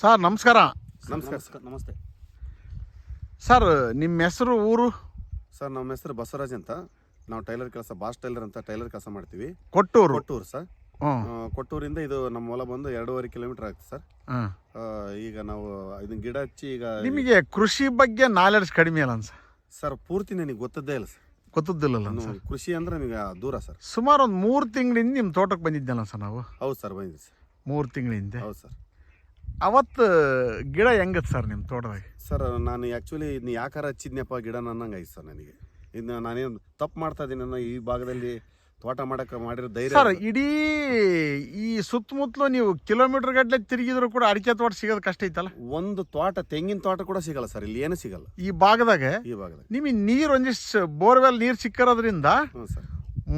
Sir ನಮಸ್ಕಾರ. ನಮಸ್ಕಾರ sir. ನಮಸ್ತೆ. ಸರ್ ನಿಮ್ಮ ಹೆಸರು ಊರು? ಸರ್ ನಮ್ಮ ಹೆಸರು ಬಸವರಾಜ್ ಅಂತ. ನಾವು ಟೈಲರ್ ಕೆಲಸ ಬಾಸ್ ಟೈಲರ್ ಅಂತ ಟೈಲರ್ ಕೆಲಸ ಮಾಡ್ತೀವಿ. ಕೊಟ್ಟೂರು? ಕೊಟ್ಟೂರು ಸರ್. ಕೊಟ್ಟೂರಿಂದ ಇದು ನಮ್ಮ ಹೊಲ ಬಂದು ಎರಡೂವರೆ ಕಿಲೋಮೀಟರ್ ಆಗ್ತದೆ ಸರ್. ಈಗ ನಾವು ಇದನ್ನ ಗಿಡ ಹಚ್ಚಿ ಈಗ ನಿಮಗೆ ಕೃಷಿ ಬಗ್ಗೆ ನಾಲೆಡ್ಜ್ ಕಡಿಮೆ ಅಲ್ಲ ಸರ್ ಸರ್ ಪೂರ್ತಿ ನನಗೆ ಗೊತ್ತದ್ದೇ ಇಲ್ಲ ಸರ್. ಸರ್ ಕೃಷಿ ಅಂದ್ರೆ ನಿಮಗೆ ದೂರ ಸರ್. ಸುಮಾರು ಒಂದು ಮೂರು ತಿಂಗಳಿಂದ ನಿಮ್ಮ ತೋಟಕ್ಕೆ ಬಂದಿದ್ದಲ್ಲ ಸರ್ ನಾವು? ಹೌದು ಸರ್ ಬಂದಿದ್ದೆ ಸರ್. ಮೂರು ತಿಂಗಳಿಂದ? ಹೌದು ಸರ್. ಅವತ್ತು ಗಿಡ ಹೆಂಗತ್ ಸರ್ ನಿಮ್ಮ ತೋಟದಾಗ? ಸರ್ ನಾನು ಆ್ಯಕ್ಚುಲಿ ಇದನ್ನ ಯಾಕಾರ ಹಚ್ಚಿದ್ನಪ್ಪ ಗಿಡ ನನ್ನಂಗೆ ಆಯ್ತು ಸರ್ ನನಗೆ. ಇದನ್ನ ನಾನೇನು ತಪ್ಪು ಮಾಡ್ತಾ ಇದ್ದೀನಿ ಅನ್ನೋ ಈ ಭಾಗದಲ್ಲಿ ತೋಟ ಮಾಡಕ್ಕೆ ಮಾಡಿರೋ ಧೈರ್ಯ ಸರ್ ಇಡೀ ಈ ಸುತ್ತಮುತ್ತಲು ನೀವು ಕಿಲೋಮೀಟರ್ ಗಟ್ಟಲೆ ತಿರುಗಿದ್ರು ಕೂಡ ಅಡಿಕೆ ತೋಟ ಸಿಗೋದು ಕಷ್ಟ ಐತಲ್ಲ? ಒಂದು ತೋಟ ತೆಂಗಿನ ತೋಟ ಕೂಡ ಸಿಗಲ್ಲ ಸರ್ ಇಲ್ಲಿ ಏನು ಸಿಗಲ್ಲ. ಈ ಭಾಗದಾಗ ಈ ಭಾಗದಾಗ. ನಿಮಗೆ ನೀರು ಒಂದಿಷ್ಟು ಬೋರ್ವೆಲ್ ನೀರು ಸಿಕ್ಕಿರೋದ್ರಿಂದ ಹ್ಞೂ ಸರ್.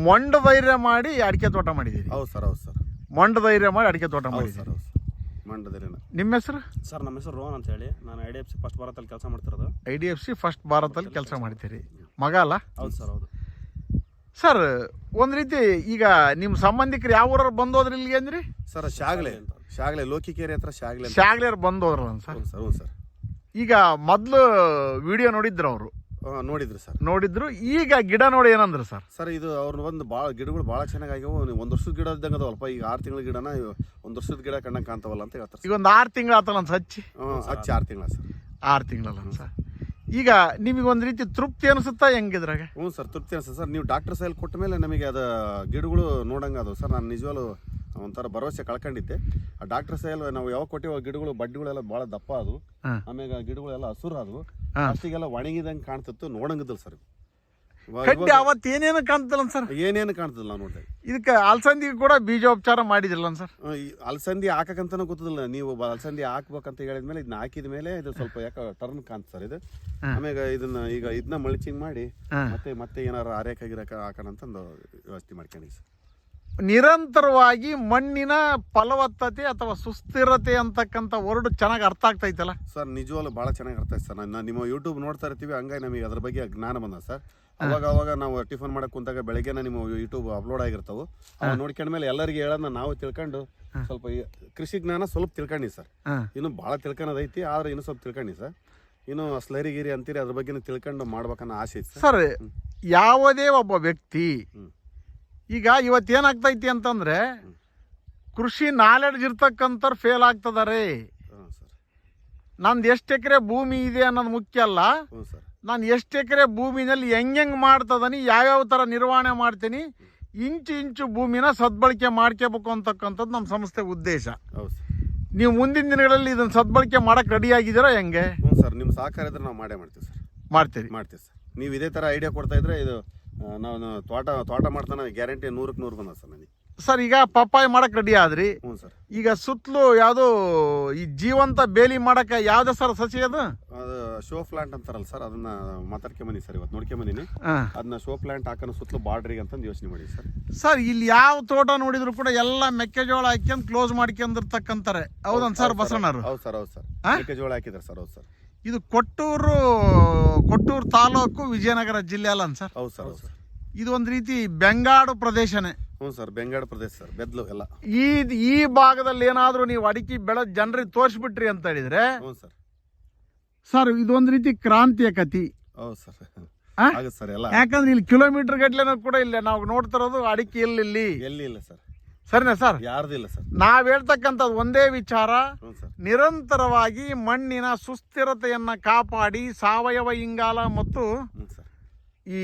ಮೊಂಡ ಧೈರ್ಯ ಮಾಡಿ ಅಡಿಕೆ ತೋಟ ಮಾಡಿದ್ದೀರಿ. ಹೌದು ಸರ್ ಹೌದು ಸರ್. ಮೊಂಡ ಧೈರ್ಯ ಮಾಡಿ ಅಡಿಕೆ ತೋಟ ಮಾಡಿ ಸರ್ ಹೌದು ಸರ್. ಮಂಡದರೇನ ನಿಮ್ಮ ಹೆಸರು? ಸರ್ ನಮ್ಮ ಹೆಸರು ರೋಹನ್ ಅಂತ ಹೇಳಿ. ನಾನು I D F C first ಭಾರತದಲ್ಲಿ ಕೆಲಸ ಮಾಡ್ತಿರೋದು. I D F C first ಭಾರತದಲ್ಲಿ ಕೆಲಸ ಮಾಡ್ತೀರಿ. ಮಗ ಅಲ್ಲ? ಹೌದು ಸರ್ ಹೌದು. ಸರ್ ಒಂದು ರೀತಿ ಈಗ ನಿಮ್ಮ ಸಂಬಂಧಿಕರು ಯಾವ ಊರವ್ರು ಬಂದೋದ್ರಿ ಇಲ್ಲಿಗೆ ಅಂದ್ರಿ? ಸರ್ ಶಾಗ್ಲೆ ಶಾಗ್ಲೆ ಲೋಕಿಕೇರಿ ಹತ್ರ ಶಾಗ್ಲೆ ಶಾಗ್ಲೇರ್ ಬಂದೋದ್ರಲ್ಲ ಸರ್ ಹೌದು ಸರ್ ಹೌದು ಸರ್. ಈಗ ಮೊದಲು ವಿಡಿಯೋ ನೋಡಿದ್ರು ಅವರು. ನೋಡಿದ್ರಿ ಸರ್. ನೋಡಿದ್ರು. ಈಗ ಗಿಡ ನೋಡಿ ಏನಂದ್ರು ಸರ್? ಸರ್ ಇದು ಅವ್ರನ್ನ ಒಂದು ಭಾಳ ಗಿಡಗಳು ಭಾಳ ಚೆನ್ನಾಗಿ ಆಗ್ಯಾವು ನೀವು ಒಂದು ವರ್ಷದ ಗಿಡ ಇದ್ದಂಗೆ ಅದವಲ್ಪ. ಈಗ ಆರು ತಿಂಗಳ ಗಿಡನ ಒಂದು ವರ್ಷದ ಗಿಡ ಕಣ್ಣಂಗೆ ಕಾಣ್ತಾವಲ್ಲ ಅಂತ ಹೇಳ್ತಾರೆ ಈಗ ಒಂದು ಆರು ತಿಂಗಳು ಆತಲ್ಲ ಅನ್ಸ ಹಚ್ಚಿ ಹಾಂ ಹಚ್ಚಿ ಆರು ತಿಂಗಳ ಸರ್. ಆರು ತಿಂಗಳಲ್ಲ ಸರ್. ಈಗ ನಿಮಗೆ ಒಂದು ರೀತಿ ತೃಪ್ತಿ ಅನಿಸುತ್ತಾ ಹೆಂಗಿದ್ರಾಗ? ಹ್ಞೂ ಸರ್ ತೃಪ್ತಿ ಅನಿಸುತ್ತೆ ಸರ್. ನೀವು ಡಾಕ್ಟರ್ ಸೈಲ್ ಕೊಟ್ಟ ಮೇಲೆ ನಮಗೆ ಅದು ಗಿಡಗಳು ನೋಡಂಗೆ ಅದು ಸರ್. ನಾನು ನಿಜವಾಗ್ಲೂ ಒಂಥರ ಭರವಸೆ ಕಳ್ಕೊಂಡಿದ್ದೆ. ಆ ಡಾಕ್ಟರ್ ಸೈಲ್ ನಾವು ಯಾವಾಗ ಕೊಟ್ಟಿವ ಗಿಡಗಳು ಬಡ್ಡಿಗಳೆಲ್ಲ ಭಾಳ ದಪ್ಪ ಅದು ಆಮೇಲೆ ಗಿಡಗಳೆಲ್ಲ ಹಸುರು ಅದು ಹಾಂ. ಅಷ್ಟಿಗೆಲ್ಲ ಒಣಗಿದಂಗೆ ಕಾಣ್ತಿತ್ತು ನೋಡಂಗಿದ್ದಲ್ಲ ಸರ್ ಕಡ್ಡಿ ಅವತ್ತು ಏನೇನು ಕಾಣ್ತಲ್ಲ ಸರ್ ಏನೇನು ಕಾಣ್ತದಲ್ಲ ನಾವು ನೋಡಿದೆ. ಇದಕ್ಕೆ ಅಲ್ಸಂದಿಗೆ ಕೂಡ ಬೀಜೋಪಚಾರ ಮಾಡಿದ್ರಲ್ಲ ಸರ್ ಅಲಸಂದಿ ಹಾಕಕ್ಕಂತನೂ ಗೊತ್ತಿಲ್ಲ ನೀವು ಅಲಸಂದಿ ಹಾಕ್ಬೇಕಂತ ಹೇಳಿದ್ಮೇಲೆ ಇದನ್ನ ಹಾಕಿದ ಮೇಲೆ ಇದು ಸ್ವಲ್ಪ ಯಾಕೆ ಟರ್ನ್ ಕಾಣ್ತ ಸರ್ ಇದು. ಆಮೇಲೆ ಇದನ್ನ ಈಗ ಇದನ್ನ ಮಳಚಿಂಗ್ ಮಾಡಿ ಮತ್ತೆ ಮತ್ತೆ ಏನಾರು ಆರೇಕ ಗಿರಕ ಹಾಕೋಣ ಅಂತಂದು ವ್ಯವಸ್ಥೆ ಮಾಡ್ಕೊಂಡಿ ಸರ್. ನಿರಂತರವಾಗಿ ಮಣ್ಣಿನ ಫಲವತ್ತತೆ ಅಥವಾ ಸುಸ್ಥಿರತೆ ಅಂತಕ್ಕಂಥ ವರ್ಡ್ ಚೆನ್ನಾಗಿ ಅರ್ಥ ಆಗ್ತೈತಲ್ಲ? ಸರ್ ನಿಜವಾಗ್ಲೂ ಭಾಳ ಚೆನ್ನಾಗಿ ಅರ್ಥ ಆಯ್ತು ಸರ್. ನಾನು ನಿಮ್ಮ ಯೂಟ್ಯೂಬ್ ನೋಡ್ತಾ ಇರ್ತೀವಿ ಹಂಗಾಗಿ ನಮಗೆ ಅದ್ರ ಬಗ್ಗೆ ಜ್ಞಾನ ಬಂದ ಸರ್. ಅವಾಗ ಅವಾಗ ನಾವು ಟಿಫನ್ ಮಾಡಕ್ ಕುಂತಾಗ ಬೆಳಗ್ಗೆನ ನಿಮ್ಮ ಯೂಟ್ಯೂಬ್ ಅಪ್ಲೋಡ್ ಆಗಿರ್ತಾವೆ. ನೋಡ್ಕೊಂಡ ನೋಡ್ಕೊಂಡ್ಮೇಲೆ ಎಲ್ಲರಿಗೆ ಹೇಳೋದನ್ನ ನಾವು ತಿಳ್ಕೊಂಡು ಸ್ವಲ್ಪ ಕೃಷಿ ಜ್ಞಾನ ಸ್ವಲ್ಪ ತಿಳ್ಕೊಂಡಿ ಸರ್. ಇನ್ನು ಭಾಳ ತಿಳ್ಕೊಳೋದೈತಿ ಆದ್ರೆ ಇನ್ನು ಸ್ವಲ್ಪ ತಿಳ್ಕೊಂಡಿ ಸರ್. ಇನ್ನು ಸ್ಲರಿ ಗಿರಿ ಅಂತೀರಿ ಅದ್ರ ಬಗ್ಗೆ ತಿಳ್ಕೊಂಡು ಮಾಡ್ಬೇಕನ್ನೋ ಆಸೆ ಐತಿ ಸರ್. ಯಾವುದೇ ಒಬ್ಬ ವ್ಯಕ್ತಿ. ಈಗ ಇವತ್ತೇನಾಗ್ತೈತಿ ಅಂತಂದ್ರೆ ಕೃಷಿ ನಾಲೆಡ್ಜ್ ಇರ್ತಕ್ಕಂಥವ್ರು ಫೇಲ್ ಆಗ್ತದಾರೆ ನಂದು ಎಷ್ಟು ಎಕರೆ ಭೂಮಿ ಇದೆ ಅನ್ನೋದು ಮುಖ್ಯ ಅಲ್ಲ. ನಾನು ಎಷ್ಟು ಎಕರೆ ಭೂಮಿನಲ್ಲಿ ಹೆಂಗೆಂಗೆ ಮಾಡ್ತದನಿ ಯಾವ್ಯಾವ ಥರ ನಿರ್ವಹಣೆ ಮಾಡ್ತೀನಿ ಇಂಚು ಇಂಚು ಭೂಮಿನ ಸದ್ಬಳಕೆ ಮಾಡ್ಕೋಬೇಕು ಅಂತಕ್ಕಂಥದ್ದು ನಮ್ಮ ಸಂಸ್ಥೆ ಉದ್ದೇಶ. ನೀವು ಮುಂದಿನ ದಿನಗಳಲ್ಲಿ ಇದನ್ನು ಸದ್ಬಳಕೆ ಮಾಡಕ್ಕೆ ರೆಡಿ ಆಗಿದ್ದೀರಾ ಹೆಂಗೆ? ಹ್ಞೂ ಸರ್ ನಿಮ್ಮ ಸಹಕಾರ ಇದ್ರೆ ನಾವು ಮಾಡೇ ಮಾಡ್ತೀವಿ ಸರ್. ಮಾಡ್ತೀವಿ ಮಾಡ್ತೀವಿ ಸರ್. ನೀವು ಇದೇ ಥರ ಐಡಿಯಾ ಕೊಡ್ತಾ ಇದ್ರೆ ಇದು ನಾವು ನಾವು ತೋಟ ತೋಟ ಮಾಡ್ತಾನೆ ಗ್ಯಾರಂಟಿ ನೂರಕ್ಕೆ ನೂರು ಬಂದ ಸರ್ ನನಗೆ. ಸರ್ ಈಗ ಪಪ್ಪಾಯಿ ಮಾಡಕ್ಕೆ ರೆಡಿ ಆದ್ರಿ? ಹ್ಞೂ ಸರ್. ಈಗ ಸುತ್ತಲೂ ಯಾವುದು ಈ ಜೀವಂತ ಬೇಲಿ ಮಾಡಕ್ಕೆ ಯಾವ್ದು ಸರ್ ಸಸಿ ಅದು? ಅದು ಶೋ ಪ್ಲಾಂಟ್ ಅಂತಾರಲ್ಲ ಸರ್ ಅದನ್ನ ಮಾತಾಡ್ಕೊಂಬಂದಿ ಸರ್ ಇವತ್ತು ನೋಡ್ಕೆ ಬಂದಿನಿ ಅದನ್ನ ಶೋ ಪ್ಲಾಂಟ್ ಹಾಕೋಣ ಸುತ್ತಲೂ ಬಾರ್ಡ್ರಿಗೆ ಅಂತಂದು ಯೋಚನೆ ಮಾಡಿ ಸರ್. ಸರ್ ಇಲ್ಲಿ ಯಾವ ತೋಟ ನೋಡಿದ್ರು ಕೂಡ ಎಲ್ಲ ಮೆಕ್ಕೆಜೋಳ ಹಾಕ್ಯಂಡ್ ಕ್ಲೋಸ್ ಮಾಡ್ಕೊಂಡಿರ್ತಕ್ಕಂತಾರೆ ಹೌದನ್ ಸರ್ ಬಸಣ್ಣರು ಹೌದು ಸರ್ ಹೌದು ಸರ್? ಮೆಕ್ಕೆಜೋಳ ಹಾಕಿದ್ದಾರೆ ಸರ್ ಹೌದು ಸರ್. ಇದು ಕೊಟ್ಟೂರು ಕೊಟ್ಟೂರು ತಾಲೂಕು ವಿಜಯನಗರ ಜಿಲ್ಲೆ ಅಲ್ಲ ಸರ್? ಹೌದು ಸರ್ ಹೌದು ಸರ್. ಇದು ಒಂದು ರೀತಿ ಬೆಂಗಾಡು ಪ್ರದೇಶನೇ. ಹ್ಞೂ ಸರ್ ಬೆಂಗಾಡು ಪ್ರದೇಶ ಸರ್ ಬೆದ್ಲು ಎಲ್ಲ. ಈ ಈ ಭಾಗದಲ್ಲಿ ಏನಾದರೂ ನೀವು ಅಡಿಕೆ ಬೆಳೆ ಜನರಿಗೆ ತೋರಿಸ್ಬಿಟ್ರಿ ಅಂತ ಹೇಳಿದ್ರೆ ಹ್ಞೂ ಸರ್. ಸರ್ ಇದೊಂದು ರೀತಿ ಕ್ರಾಂತಿಯ ಕತಿ ಹೌದು ಸರ್? ಆಗುತ್ತೆ ಸರ್ ಎಲ್ಲ. ಯಾಕಂದ್ರೆ ಇಲ್ಲಿ ಕಿಲೋಮೀಟರ್ ಗಟ್ಲೆ ಕೂಡ ಇಲ್ಲ ನಾವು ನೋಡ್ತಿರೋದು ಅಡಿಕೆ ಇಲ್ಲಿ ಎಲ್ಲಿ ಇಲ್ಲ ಸರ್. ಸರಿನಾ ಸರ್ ಯಾರ್ದಿಲ್ಲ ಸರ್. ನಾವ್ ಹೇಳ್ತಕ್ಕಂಥದ್ದು ಒಂದೇ ವಿಚಾರ. ನಿರಂತರವಾಗಿ ಮಣ್ಣಿನ ಸುಸ್ಥಿರತೆಯನ್ನ ಕಾಪಾಡಿ ಸಾವಯವ ಇಂಗಾಲ ಮತ್ತು ಈ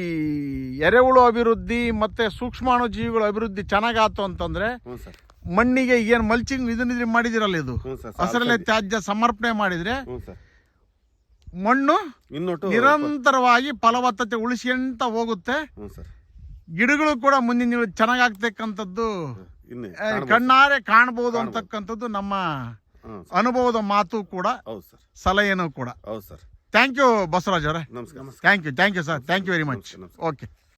ಎರೆಹುಳು ಅಭಿವೃದ್ಧಿ ಮತ್ತೆ ಸೂಕ್ಷ್ಮಾಣು ಜೀವಿಗಳ ಅಭಿವೃದ್ಧಿ ಚೆನ್ನಾಗಾತು ಅಂತಂದ್ರೆ ಮಣ್ಣಿಗೆ ಏನು ಮಲ್ಚಿಂಗ್ ಇದನ್ನ ಮಾಡಿದಿರಲ್ಲ ಇದು? ಹಸರಲೆ ತ್ಯಾಜ್ಯ ಸಮರ್ಪಣೆ ಮಾಡಿದ್ರೆ ಮಣ್ಣು ನಿರಂತರವಾಗಿ ಫಲವತ್ತತೆ ಉಳಿಸ್ಕೊಂತ ಹೋಗುತ್ತೆ? ಗಿಡಗಳು ಕೂಡ ಮುಂದಿನ ದಿನ ಚೆನ್ನಾಗಾಗ್ತಕ್ಕಂಥದ್ದು ಕಣ್ಣಾರೆ ಕಾಣಬಹುದು ಅಂತಕ್ಕಂಥದ್ದು ನಮ್ಮ ಅನುಭವದ ಮಾತು ಕೂಡ ಹೌದು ಸರ್. ಸಲಹೆನೂ ಕೂಡ. ಹೌದು ಸರ್. ಥ್ಯಾಂಕ್ ಯು ಬಸವರಾಜ್ ಅವರೇ. ನಮಸ್ಕಾರ. Thank you thank you sir thank you very much. Okay